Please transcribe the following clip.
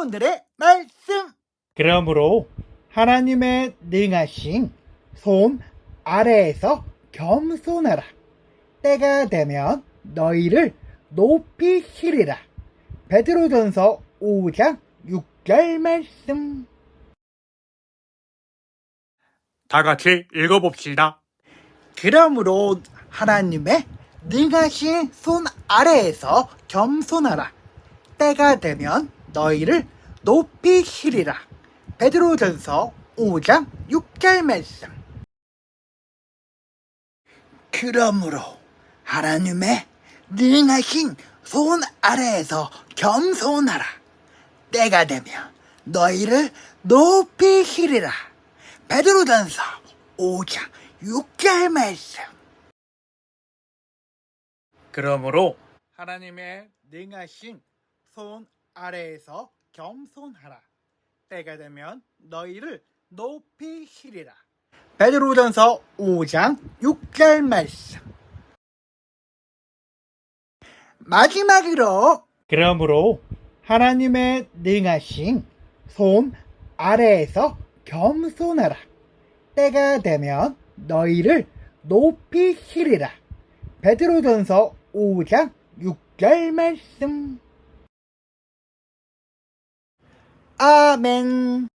오늘의 말씀. 그러므로 하나님의 능하신 손 아래에서 겸손하라. 때가 되면 너희를 높이 시리라. 베드로전서 5장 6절 말씀. 다 같이 읽어봅시다. 그러므로 하나님의 능하신 손 아래에서 겸손하라. 때가 되면 너희를 높이 시리라. 베드로전서 5장 6절 말씀. 그러므로 하나님의 능하신 손 아래에서 겸손하라. 때가 되면 너희를 높이 시리라. 베드로전서 5장 6절 말씀. 그러므로 하나님의 능하신 손 아래에서 겸손하라. 때가 되면 너희를 높이 시리라. 베드로전서 5장 6절 말씀. 마지막으로 그러므로 하나님의 능하신 손 아래에서 겸손하라. 때가 되면 너희를 높이 시리라. 베드로전서 5장 6절 말씀. 아멘.